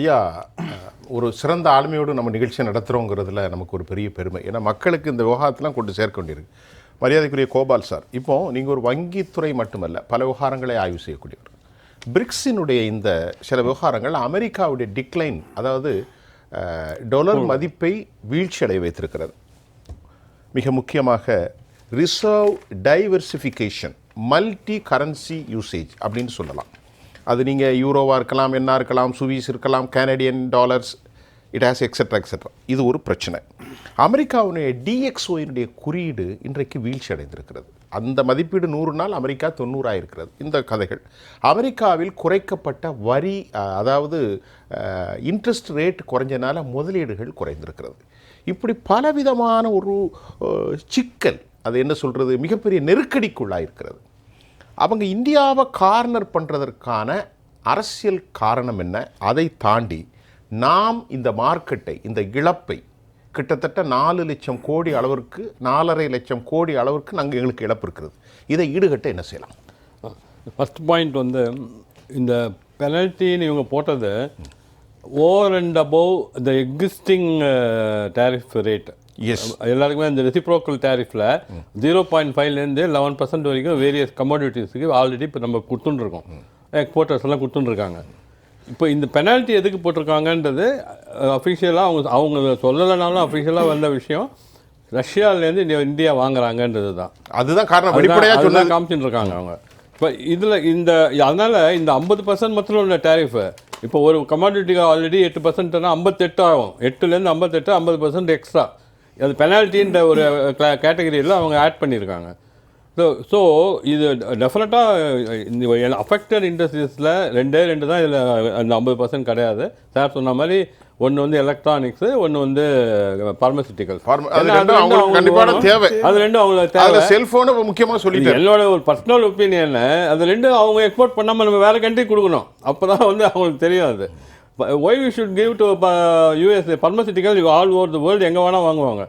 ஐயா ஒரு சிறந்த ஆளுமையோடு நம்ம நிகழ்ச்சி நடத்துகிறோங்கிறதுல நமக்கு ஒரு பெரிய பெருமை. ஏன்னா மக்களுக்கு இந்த விவகாரத்தெலாம் கொண்டு சேர்க்க வேண்டியிருக்கு. மரியாதைக்குரிய கோபால் சார் இப்போ நீங்கள் ஒரு வங்கித்துறை மட்டுமல்ல பல விவகாரங்களை ஆய்வு செய்யக்கூடியவர். பிரிக்ஸினுடைய இந்த சில விவகாரங்கள் அமெரிக்காவுடைய டிக்ளைன் அதாவது டாலர் மதிப்பை வீழ்ச்சியடைய வைத்திருக்கிறது. மிக முக்கியமாக reserve diversification multi currency usage அப்படின்னு சொல்லலாம். அது நீங்கள் யூரோவாக இருக்கலாம் என்ன இருக்கலாம் சுவிஸ் இருக்கலாம் Canadian dollars it has extra extra இது ஒரு பிரச்சனை. அமெரிக்காவுடைய டிஎக்ஸ்ஓயினுடைய குறியீடு இன்றைக்கு வீழ்ச்சி அடைந்திருக்கிறது. அந்த மதிப்பீடு நூறு நாள் அமெரிக்கா தொண்ணூறாக இருக்கிறது. இந்த கதைகள். அமெரிக்காவில் குறைக்கப்பட்ட வரி அதாவது இன்ட்ரெஸ்ட் ரேட் குறைஞ்சனால முதலீடுகள் குறைந்திருக்கிறது. இப்படி பலவிதமான ஒரு சிக்கல் அது என்ன சொல்கிறது மிகப்பெரிய நெருக்கடிக்குள்ளாக இருக்கிறது அவங்க இந்தியாவை கார்னர் பண்ணுறதற்கான அரசியல் காரணம் என்ன? அதை தாண்டி நாம் இந்த மார்க்கெட்டை இந்த இழப்பை கிட்டத்தட்ட நாலு லட்சம் கோடி அளவிற்கு நாலரை லட்சம் கோடி அளவிற்கு நாங்கள் எங்களுக்கு இழப்பு இருக்கிறது. இதை ஈடுகட்ட என்ன செய்யலாம்? ஃபஸ்ட் பாயிண்ட் வந்து இந்த பெனல்ட்டின்னு இவங்க போட்டது over and above the existing tariff rates எல்லாருக்குமே இந்த ரெசிப்ரோக்கல் டேரிஃபில் ஜீரோ பாயிண்ட் ஃபைவ்லேருந்து லெவன் பர்சன்ட் வரைக்கும் வேரியஸ் கமோடிட்டிஸுக்கு ஆல்ரெடி இப்போ நம்ம கொடுத்துட்டுருக்கோம். எக்ஸ்போர்ட்டர்ஸ் எல்லாம் கொடுத்துட்டுருக்காங்க. இப்போ இந்த பெனால்ட்டி எதுக்கு போட்டிருக்காங்கன்றது அஃபிஷியலாக அவங்க அவங்க சொல்லலைனாலும் அஃபிஷியலாக வந்த விஷயம் ரஷ்யாவிலேருந்து இந்தியா இந்தியா வாங்குறாங்கன்றது தான். அதுதான் காரணம். வெளிப்படையாக சொன்னது காமிச்சிட்டு இருக்காங்க அவங்க. இப்போ இதில் இந்த அதனால் இந்த ஐம்பது பர்சன்ட் மாத்திரம் உள்ள டேரிஃபு இப்போ ஒரு கமாடிட்டிக்கு ஆல்ரெடி எட்டு பர்சன்ட்னா ஐம்பத்தெட்டு ஆகும். எட்டுலேருந்து ஐம்பத்தெட்டு ஐம்பது பர்சன்ட் எக்ஸ்ட்ரா அது பெனால்ட்டின்ற ஒரு கேட்டகரியில் அவங்க ஆட் பண்ணியிருக்காங்க ஸோ ஸோ இது டெஃபினட்டாக இந்த அஃபெக்டட் இண்டஸ்ட்ரீஸில் ரெண்டே ரெண்டு தான் இதில் அந்த ஐம்பது பர்சன்ட் கிடையாது. சார் சொன்ன மாதிரி ஒன்று வந்து எலக்ட்ரானிக்ஸு ஒன்று வந்து அவங்களுக்கு கண்டிப்பான தேவை. அது ரெண்டும் அவங்களுக்கு தேவை. செல்ஃபோனை முக்கியமாக சொல்லிட்டேன். என்னோட ஒரு பர்சனல் ஒப்பீனியன் அது ரெண்டும் அவங்க எக்ஸ்போர்ட் பண்ணாமல் நம்ம வேறு கண்ட்ரி கொடுக்கணும். அப்போ தான் வந்து அவங்களுக்கு தெரியும் அது. Why we should give to USA pharmaceutical all over the world எங்கே வேணால் வாங்குவாங்க.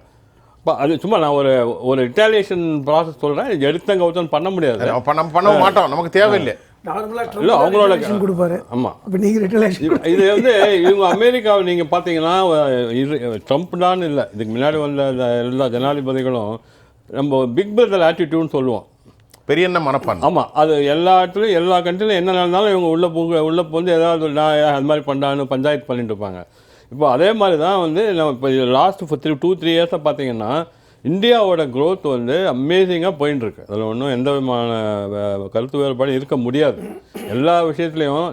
இப்போ அது சும்மா நான் ஒரு ஒரு ரிட்டாலியேஷன் ப்ராசஸ் சொல்கிறேன் எடுத்தங்க கவுத்தன் பண்ண முடியாது. நம்ம பண்ண பண்ண மாட்டோம். நமக்கு தேவையில்லை. நார்மலாக இல்ல, அவங்களோட- கொடுப்பாரு. ஆமாம் இப்போ நீங்கள் ரிட்டலேஷன் இது வந்து இவங்க அமெரிக்காவை நீங்கள் பார்த்தீங்கன்னா இது ட்ரம்ப் தான் இல்லை. இதுக்கு முன்னாடி வந்த எல்லா ஜனாதிபதிகளும் நம்ம பிக் பிரதர் ஆட்டிடியூட்னு சொல்லுவோம். பெரிய என்ன மனப்பான் ஆமாம் அது எல்லா இடத்துலையும் எல்லா கண்ட்ரிலையும் என்ன நடந்தாலும் இவங்க உள்ளே போக உள்ளே வந்து ஏதாவது நான் அது மாதிரி பண்ணான்னு பஞ்சாயத்து பண்ணிட்டு இருப்பாங்க. இப்போ அதே மாதிரி தான் வந்து நம்ம இப்போ லாஸ்ட் த்ரீ டூ த்ரீ இயர்ஸாக பார்த்தீங்கன்னா இந்தியாவோட க்ரோத் வந்து அமேசிங்காக போயின்னு இருக்கு அதில் ஒன்றும் எந்த விதமான கருத்து வேறுபாடும் இருக்க முடியாது. எல்லா விஷயத்துலையும்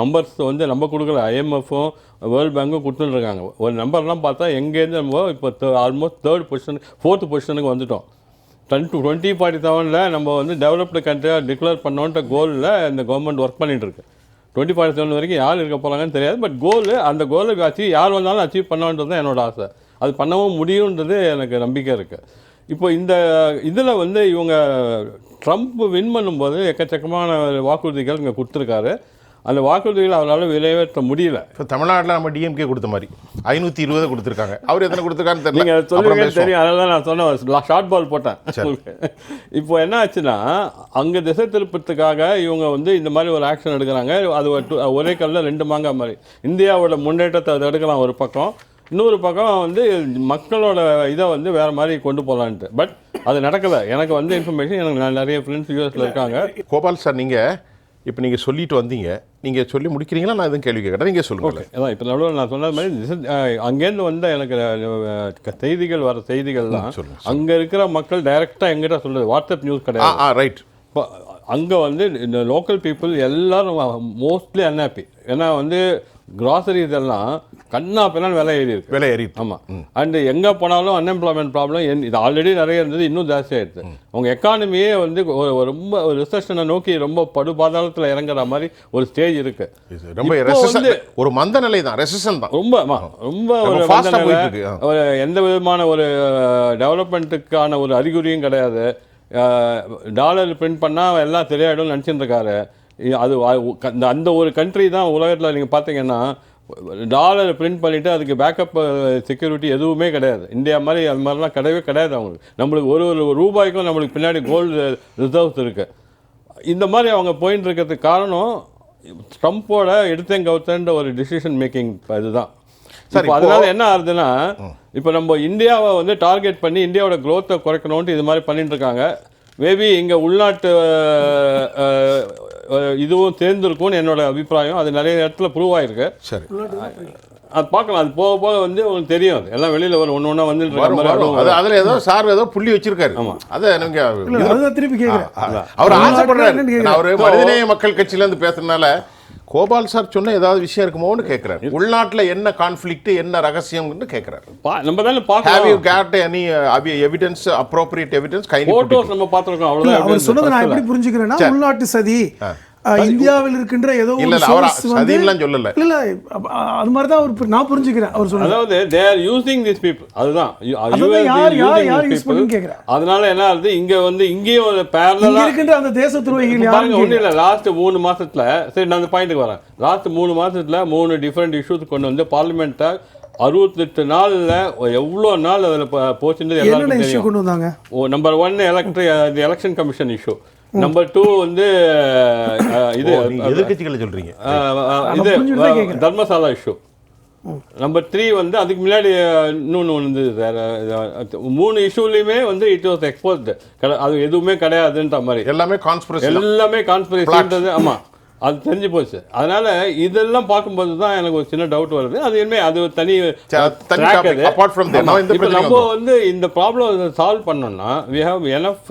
நம்பர்ஸ் வந்து நம்ம கொடுக்கல. ஐஎம்எஃப்பும் வேர்ல்டு பேங்க்கும் கொடுத்துட்டுருக்காங்க ஒரு நம்பர்லாம் பார்த்தா எங்கேருந்து நம்ம இப்போ ஆல்மோஸ்ட் தேர்ட் பொசிஷன் ஃபோர்த் பொசிஷனுக்கு வந்துட்டோம். டென் டு டுவெண்ட்டி ஃபார்ட்டி செவனில் நம்ம வந்து டெவலப்டு கண்ட்ரியாக டிக்ளேர் பண்ணோன்ற கோலில் இந்த கவர்மெண்ட் ஒர்க் பண்ணிட்டு இருக்கு. டுவெண்ட்டி ஃபார்ட்டி செவன் வரைக்கும் யார் இருக்க போகிறாங்கன்னு தெரியாது. பட் கோல் அந்த கோலுக்கு அச்சீவ் யார் வந்தாலும் அச்சீவ் பண்ணணுன்றது தான் என்னோட ஆசை. அது பண்ணவும் முடியுன்றது எனக்கு நம்பிக்கை இருக்குது இப்போ இந்த இதில் வந்து இவங்க ட்ரம்ப் வின் பண்ணும்போது எக்கச்சக்கமான வாக்குறுதிகள் இங்கே கொடுத்துருக்காரு. அந்த வாக்குறுதிகள் அவரால் நிறைவேற்ற முடியல. இப்போ தமிழ்நாட்டில் நம்ம டிஎம்கே கொடுத்த மாதிரி. ஐநூற்றி இருபது கொடுத்துருக்காங்க. அவர் எத்தனை கொடுத்துருக்கான்னு தெரியல. நீங்க அப்புறம் சொல்லுவீங்கன்னு பேசுவோம். தெரியும். அதனால நான் சொன்ன ஷார்ட் பால் போட்டேன். இப்போ என்ன ஆச்சுன்னா அங்க திசை திருப்பத்துக்காக இவங்க வந்து இந்த மாதிரி ஒரு ஆக்ஷன் எடுக்கிறாங்க. அது ஒரு ஒரே கல்ல ரெண்டு மாங்காய் மாதிரி. இந்தியாவோட முன்னேற்றத்தை அது எடுக்கலாம் ஒரு பக்கம். இன்னொரு பக்கம் வந்து மக்களோட இதை வந்து வேற மாதிரி கொண்டு போகலான்ட்டு பட் அது நடக்கல. எனக்கு வந்து இன்ஃபர்மேஷன் எனக்கு நான் நிறைய ஃப்ரெண்ட்ஸ் யூஎஸ்ல இருக்காங்க. கோபால் சார் நீங்கள் இப்போ நீங்கள் சொல்லிட்டு வந்தீங்க. நீங்கள் சொல்லி முடிக்கிறீங்களா? நான் எதுவும் கேள்வி கேட்குறேன். நீங்கள் சொல்லுங்கள் அதான் இப்போ நடுவில் நான் சொன்ன மாதிரி அங்கேருந்து வந்த எனக்கு செய்திகள் வர செய்திகள்லாம் சொல்லுங்க, அங்கே இருக்கிற மக்கள் டைரெக்டாக எங்கிட்ட சொல்றது. வாட்ஸ்அப் நியூஸ் கிடையாது. ஆ ரைட் இப்போ அங்கே வந்து இந்த லோக்கல் பீப்புள் எல்லாரும் மோஸ்ட்லி அன்ஹாப்பி ஏன்னா வந்து கிராசரிஸ் எல்லாம் கண்ணா பின்னால் விலை ஏறி இருக்கு. விலை ஏறி ஆமாம் அண்டு எங்கே போனாலும் அன்எம்ப்ளாய்மெண்ட் ப்ராப்ளம் இது ஆல்ரெடி நிறைய இருந்தது இன்னும் ஜாஸ்தி ஆயிடுது. அவங்க எக்கானமியே வந்து ஒரு ரொம்ப ஒரு ரிசப்ஷனை நோக்கி ரொம்ப படுபாதாளத்தில் இறங்குற மாதிரி ஒரு ஸ்டேஜ் இருக்கு. ரொம்ப வந்து- ஒரு மந்த நிலை தான் ரெசன் தான். ரொம்ப ரொம்ப ஒரு. ஒரு எந்த விதமான ஒரு டெவலப்மெண்ட்டுக்கான ஒரு அறிகுறியும் கிடையாது. டாலர் பிரிண்ட் பண்ணால் எல்லாம் சரியாயிடும்னு நினச்சிட்டு இருக்காரு. அது அந்த ஒரு கண்ட்ரி தான் உலகத்தில் நீங்கள் பார்த்தீங்கன்னா டாலர் பிரிண்ட் பண்ணிவிட்டு அதுக்கு பேக்கப் செக்யூரிட்டி எதுவுமே கிடையாது. இந்தியா மாதிரி அது மாதிரிலாம் கிடையவே கிடையாது அவங்களுக்கு. நம்மளுக்கு ஒரு ஒரு ரூபாய்க்கும் நம்மளுக்கு பின்னாடி கோல்டு ரிசர்வ்ஸ் இருக்குது இந்த மாதிரி அவங்க போயின்னு இருக்கிறதுக்கு காரணம் ட்ரம்ப்போட எடுத்தேன் கவுத்தன்ற ஒரு டிசிஷன் மேக்கிங் இதுதான். சரி, இப்போ அதனால என்ன ஆகுதுன்னா இப்போ நம்ம இந்தியாவை வந்து டார்கெட் பண்ணி இந்தியாவோட growth-அ குறைக்கணும்ட்டு இது மாதிரி பண்ணிட்டு இருக்காங்க. மேபி இங்கே உள்நாட்டு அஹ், அஹ், இதுவும் தேர்ந்திருக்கும்னு என்னோட அபிப்பிராயம். அது நிறைய இடத்துல ப்ரூவ் ஆயிருக்கு. சரி. அது பார்க்கலாம். அது போக போக வந்து உங்களுக்கு தெரியும் அது. எல்லாம் வெளியில் வரும் ஒன்று ஒன்றா அது அதுல ஏதோ சார் ஏதோ புள்ளி வச்சிருக்காரு. அதை நீங்க இல்ல அதுதான் திருப்பி கேட்குறேன் அவர் ஆசைப்படுறாரு. அவரு மனிதநேய மக்கள் கட்சியில இருந்து பேசுறதுனால கோபால் சார் சொன்ன ஏதாவது விஷயம் இருக்குமோன்னு கேட்கிறாரு உள்நாட்டுல என்ன கான்ஃபிளிக்ட் என்ன ரகசியம்னு கேட்கிறாரு பா நம்ம தானே ஹேவ் பார்க்கலாம் you get any evidence appropriate evidence கைலி photos நம்ம பார்த்துருக்கோம் இல்ல அவர் அவ்வளோதான் சொன்னதை நான் எப்படி புரிஞ்சுக்கிறேன்னா உள்நாட்டு சதி. இந்தியாவில் இருக்கின்ற ஏதோ இல்ல, அவர் சதின்னுலாம் சொல்லல. இல்ல அது மாதிரி தான் அவர் நான் புரிஞ்சுக்கிறேன் அவர் சொன்னது அதாவது they are using this people அதுதான். யார் யார் யார் யூஸ். பண்ணுன்னு கேட்குறேன் அதனால என்ன ஆகுது? இங்க வந்து இங்கேயும் ஒரு இங்க பேரலா இருக்கின்ற அந்த தேச துரோகிகள் பாருங்க யாரும் ஒன்றும் இல்லை. லாஸ்ட் மூணு மாசத்துல சரி நான் அந்த பாயிண்ட்டுக்கு வரேன். லாஸ்ட் மூணு மாசத்துல மூணு டிஃப்ரெண்ட் இஷ்யூஸ் கொண்டு வந்து பார்லிமெண்ட்டை அறுபத்தெட்டு நாள்ல எவ்வளோ நாள் அதில் போச்சுன்றது எல்லாருக்கும் தெரியும். கொண்டு வந்தாங்க? ஓ number one electri election commission issue number two வந்து இது எதிர்கட்சிகளை சொல்றீங்க. இது. தர்மசாலா இஷ்யூ நம்பர் த்ரீ வந்து அதுக்கு முன்னாடி இன்னொன்று வந்து சார் மூணு இஷ்யூலையுமே வந்து இட் வாஸ் எக்ஸ்போஸ்டு அது எதுவுமே கிடையாதுன்ற மாதிரி. எல்லாமே கான்ஸ்பிரசி எல்லாமே கான்ஸ்பிரசின்றது ஆமா. அது தெரிஞ்சு போச்சு. அதனால இதெல்லாம் பார்க்கும்போது தான் எனக்கு ஒரு சின்ன டவுட் வருது. அது இனிமே அது ஒரு தனி இப்ப நம்ம வந்து இந்த ப்ராப்ளம் சால்வ் பண்ணோம்னா we have enough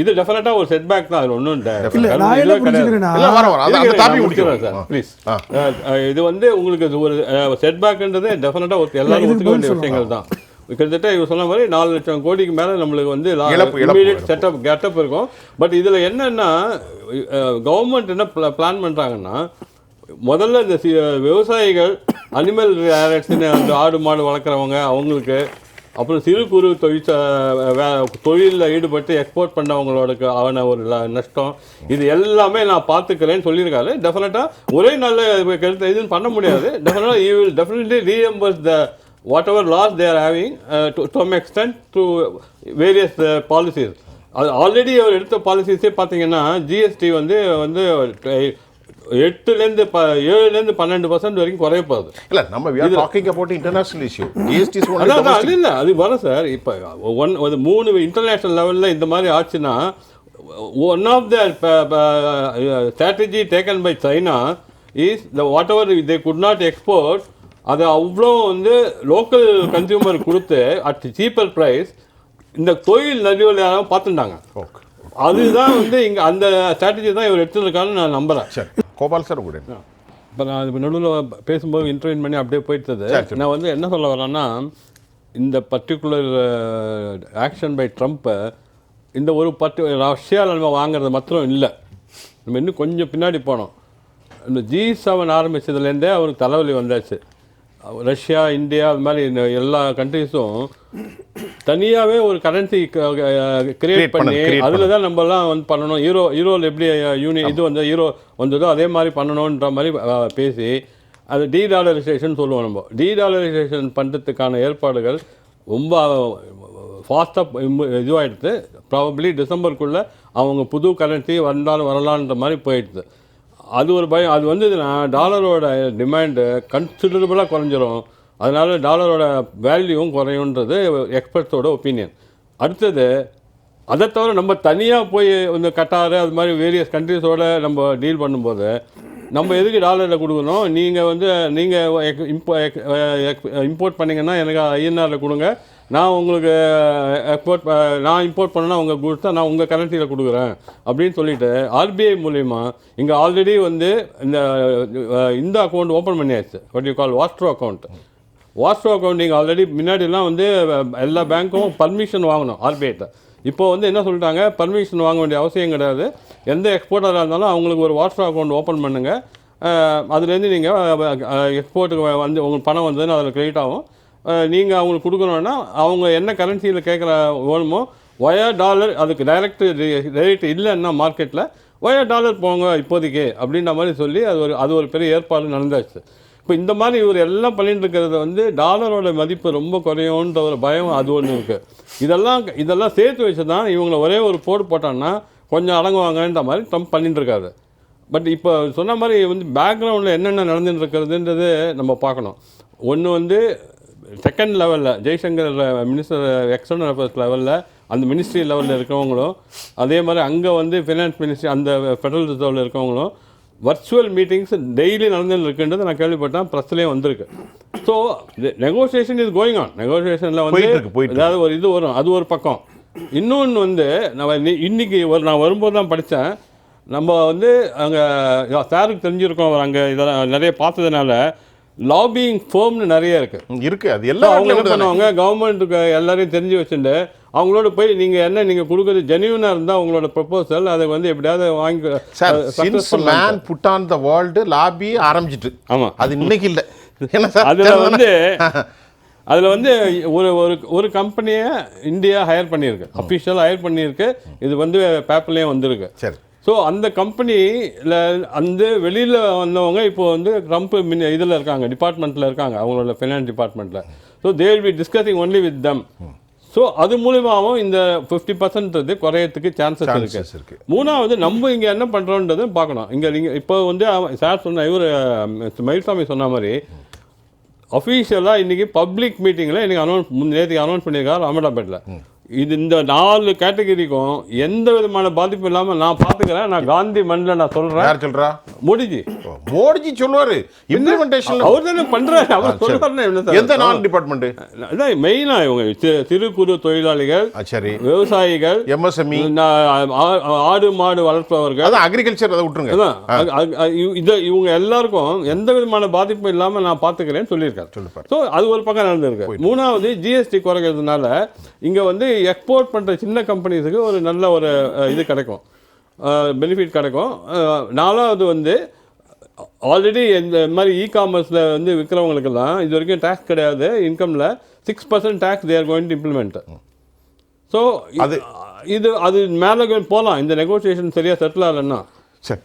இது டெஃபினட்டா ஒரு செட்பேக் தான். அது ஒன்றும் சார். ப்ளீஸ். இது வந்து உங்களுக்கு ஒரு செட்பேக்ன்றது டெஃபினட்டா ஒரு எல்லாரும் ஒத்துக்க வேண்டிய விஷயங்கள் தான். கிட்டத்தட்ட இவர் சொன்ன மாதிரி நாலு லட்சம் கோடிக்கு மேல நம்மளுக்கு வந்து இமீடியட். செட்டப் கெட்டப் இருக்கும். பட் இதுல என்னன்னா கவர்மெண்ட் என்ன பிளான் பண்றாங்கன்னா முதல்ல இந்த விவசாயிகள் அனிமல் ரைட்ஸ்னு அந்த ஆடு மாடு வளர்க்குறவங்க அவங்களுக்கு அப்புறம் சிறு குறு தொழிற்ச தொழிலில் ஈடுபட்டு எக்ஸ்போர்ட் பண்ணவங்களோட ஆன ஒரு நஷ்டம். இது எல்லாமே நான் பார்த்துக்கிறேன்னு சொல்லியிருக்காரு. டெஃபினட்டாக ஒரே நல்ல கருத்து இதுன்னு பண்ண முடியாது. டெஃபினட்டாக you will definitely reimburse the what ever loss they're having to some extent to various policies அது ஆல்ரெடி அவர் எடுத்த பாலிசிஸே பார்த்தீங்கன்னா ஜிஎஸ்டி வந்து வந்து எட்டுலேருந்து ப ஏழுலேருந்து பன்னெண்டு பர்சன்ட் வரைக்கும் குறைய போகுது இல்ல நம்ம we are talking about international issue. GST is only அதான் அதான், domestic. அது இல்லை அது வரும் சார். இப்போ ஒன் ஒரு மூணு இன்டர்நேஷ்னல் லெவலில் இந்த மாதிரி ஆச்சுன்னா one of the strategy taken by China is the what ever they could not export அதை அவ்வளோ வந்து லோக்கல் கன்சியூமர் கொடுத்து அட் சீப்பர் ப்ரைஸ் இந்த தொழில் நடுவில் பார்த்துட்டாங்க. அதுதான் வந்து இங்கே அந்த ஸ்ட்ராட்டஜி தான் இவர் எடுத்துருக்கான்னு நான் நம்புகிறேன் சரி. கோபால் சார் கூட இப்போ நான் இப்போ நடுவில் பேசும்போது இன்டர்வியூ பண்ணி அப்படியே போயிட்டது. நான் வந்து என்ன சொல்ல வரேன்னா இந்த பர்டிகுலர் ஆக்ஷன் பை ட்ரம்ப்பை இந்த ஒரு பர்டி ரஷ்யாவில் நம்ம வாங்குறது மாத்திரம் இல்லை. நம்ம இன்னும் கொஞ்சம் பின்னாடி போனோம். இந்த ஜி செவன் ஆரம்பிச்சதுலேருந்தே அவருக்கு தலைவலி வந்தாச்சு. ரஷ்யா இந்தியா அது மாதிரி எல்லா கண்ட்ரிஸும் தனியாகவே ஒரு கரன்சி கிரியேட் பண்ணி அதில் தான் நம்மலாம் வந்து பண்ணணும். ஹீரோ ஹீரோவில் எப்படி யூனி இது வந்து ஹீரோ வந்ததோ அதே மாதிரி பண்ணணுன்ற மாதிரி பேசி அது டி டாலரைசேஷன் சொல்லுவோம் நம்ம. டி டாலரைசேஷன் பண்ணுறதுக்கான ஏற்பாடுகள் ரொம்ப ஃபாஸ்ட்டாக இதுவாகிடுது ப்ராபப்ளி டிசம்பருக்குள்ளே அவங்க புது கரன்சி வந்தாலும் வரலான்ற மாதிரி போயிடுது. அது ஒரு பயம். அது வந்து டாலரோட டிமாண்டு கன்சிடரபுளாக குறைஞ்சிரும். அதனால் டாலரோட வேல்யூவும் குறையுன்றது எக்ஸ்பர்ட்ஸோட ஒப்பீனியன் அடுத்தது அதை தவிர நம்ம தனியாக போய் இந்த கட்டாரு அது மாதிரி வேரியஸ் கண்ட்ரிஸோட நம்ம டீல் பண்ணும்போது நம்ம எதுக்கு டாலரில் கொடுக்கணும்? நீங்கள் வந்து நீங்கள் இம்போ இம்போர்ட் பண்ணிங்கன்னா எனக்கு ஐஎன்ஆரில் கொடுங்க. நான் உங்களுக்கு எக்ஸ்போர்ட் நான் இம்போர்ட் பண்ணனா உங்கள் குட்ஸ் தான் நான் உங்கள் கரன்சியில் கொடுக்குறேன் அப்படின்னு சொல்லிட்டு ஆர்பிஐ மூலிமா இங்கே ஆல்ரெடி வந்து இந்த இந்த அக்கௌண்ட் ஓப்பன் பண்ணியாச்சு. What you call vostro account vostro account நீங்கள் ஆல்ரெடி முன்னாடிலாம் வந்து எல்லா பேங்க்கும் பர்மிஷன் வாங்கணும் ஆர்பிஐட்ட இப்போ வந்து என்ன சொல்லிட்டாங்க? பர்மிஷன் வாங்க வேண்டிய அவசியம் கிடையாது. எந்த எக்ஸ்போர்ட்டராக இருந்தாலும் அவங்களுக்கு ஒரு வாட்ஸ்அப் அக்கௌண்ட் ஓப்பன் பண்ணுங்கள் அதுலேருந்து நீங்கள் எக்ஸ்போர்ட்டுக்கு வந்து உங்களுக்கு பணம் வந்ததுன்னு அதில் கிரெடிட் ஆகும். நீங்கள் அவங்களுக்கு கொடுக்கணுன்னா அவங்க என்ன கரன்சியில் கேட்குற வேணுமோ ஒயர் டாலர் அதுக்கு டைரக்ட் ரேட் இல்லைன்னா மார்க்கெட்டில் ஒயர் டாலர் போங்க இப்போதைக்கு அப்படின்ற மாதிரி சொல்லி அது ஒரு அது ஒரு பெரிய ஏற்பாடு நடந்தாச்சு. இப்போ இந்த மாதிரி இவர் எல்லாம் பண்ணிட்டு இருக்கிறது வந்து டாலரோட மதிப்பு ரொம்ப குறையும்ன்ற ஒரு பயம் அது ஒன்று இருக்குது இதெல்லாம் இதெல்லாம் சேர்த்து வச்சு தான் இவங்களை ஒரே ஒரு போடு போட்டான்னா கொஞ்சம் அடங்குவாங்கன்ற மாதிரி ட்ரம்ப் பண்ணிட்டு இருக்காரு. பட் இப்போ சொன்ன மாதிரி வந்து பேக்ரவுண்டில் என்னென்ன நடந்துட்டு இருக்கிறதுன்றது நம்ம பார்க்கணும். ஒன்று வந்து செகண்ட் லெவலில் ஜெய்சங்கர் மினிஸ்டர் எக்ஸ்டர்னல் அஃபேர்ஸ் லெவலில் அந்த மினிஸ்ட்ரி லெவலில் இருக்கவங்களும் அதே மாதிரி அங்கே வந்து ஃபினான்ஸ் மினிஸ்ட்ரி அந்த ஃபெடரல் ரிசர்வில் இருக்கவங்களும் வர்ச்சுவல் மீட்டிங்ஸ் டெய்லி நடந்துட்டு இருக்குன்றது நான் கேள்விப்பட்டேன் ப்ரெஸ்லேயே வந்திருக்கு. So negotiation is going on நெகோசியேஷனில் வந்து ஏதாவது ஒரு இது வரும் அது ஒரு பக்கம். இன்னொன்று வந்து இன்னி- இன்னைக்கு ஒரு நான் வரும்போது தான் படித்தேன் நம்ம வந்து அங்கே சாருக்கு தெரிஞ்சிருக்கோம் அங்கே இதெல்லாம் நிறைய பார்த்ததுனால லாபியிங் ஃபேம்னு நிறைய இருக்குது ம், இருக்கு. அது எல்லா அவங்க என்ன. பண்ணுவாங்க? கவர்மெண்ட்டுக்கு எல்லாரையும் தெரிஞ்சு வச்சுட்டு அவங்களோட போய் நீங்கள் என்ன நீங்கள் கொடுக்குறது ஜென்யூனாக இருந்தால் உங்களோட ப்ரொபோசல் அதை வந்து எப்படியாவது வாங்கி sir since. Man put on the world lobby ஆரம்பிச்சிட்டு. ஆமாம் அது இன்னைக்கு இல்ல. என்ன சார் அதில் வந்து அதில் வந்து ஒரு ஒரு ஒரு கம்பெனியை இந்தியா ஹையர் பண்ணியிருக்கு. அஃபிஷியலாக ஹையர் பண்ணியிருக்கு. இது வந்து பேப்பர்லேயும் வந்திருக்கு. சரி. ஸோ அந்த கம்பெனியில் அந்த வெளியில் வந்தவங்க இப்போ வந்து ட்ரம்ப் மின் இதில் இருக்காங்க டிபார்ட்மெண்ட்டில் இருக்காங்க அவங்களோட ஃபினான்ஸ் டிபார்ட்மெண்ட்டில் so they will be discussing only with them so அது மூலியமாகவும் இந்த ஃபிஃப்டி பர்சன்ட் குறையறதுக்கு சான்சஸ் இருக்கு. சான்சஸ் இருக்கு. மூணாவது நம்ம இங்கே என்ன பண்ணுறோன்றது பார்க்கணும். இங்கே நீங்கள் இப்போ வந்து சார் சொன்ன இவர் மயில்சாமி சொன்ன மாதிரி அஃபீஷியலாக இன்றைக்கி பப்ளிக் மீட்டிங்கில் இன்றைக்கி அனௌன்ஸ் நேற்றுக்கு அனௌன்ஸ் பண்ணியிருக்காரு அகமதாபாத்தில் இது இந்த நாலு கேட்டகரிக்கும் எந்த விதமான பாதிப்பும் இல்லாமல் நான் பார்த்துக்கிறேன். நான் காந்தி மண்ணில் நான் சொல்கிறேன் யார் மோடிஜி. மோடிஜி சொல்லுவாரு. இம்ப்ளிமெண்டேஷன் அவர் தானே பண்ணுறாரு அவர் சொல்கிறாருன்னா என்ன எந்த நான் டிபார்ட்மெண்ட் அதான் மெயினாக இவங்க. சிறு குறு தொழிலாளிகள் சரி. விவசாயிகள் எம்எஸ்எம்இ ஆ- ஆடு மாடு வளர்ப்பவர்கள். அதான் அக்ரிகல்ச்சர் அதை விட்டுருங்க. இத இவங்க எல்லாருக்கும் எந்த விதமான பாதிப்பும் இல்லாமல் நான் பார்த்துக்கிறேன்னு சொல்லியிருக்காரு. சொல்லிப்பாரு. ஸோ அது ஒரு பக்கம் நடந்திருக்கு. மூணாவது ஜிஎஸ்டி குறைக்கிறதுனால இங்கே வந்து எக்ஸ்போர்ட் பண்ணுற சின்ன கம்பெனிஸுக்கு ஒரு நல்ல ஒரு இது கிடைக்கும். பெனிஃபிட் கிடைக்கும். நாலாவது வந்து ஆல்ரெடி இந்த மாதிரி இ காமர்ஸில் வந்து விற்கிறவங்களுக்கெல்லாம் இது வரைக்கும் டேக்ஸ் கிடையாது. இன்கமில் six percent tax there going implement so அது- இது அது மேலே போகலாம் இந்த நெகோசியேஷன் சரியாக செட்டில் ஆகலைன்னா. சரி.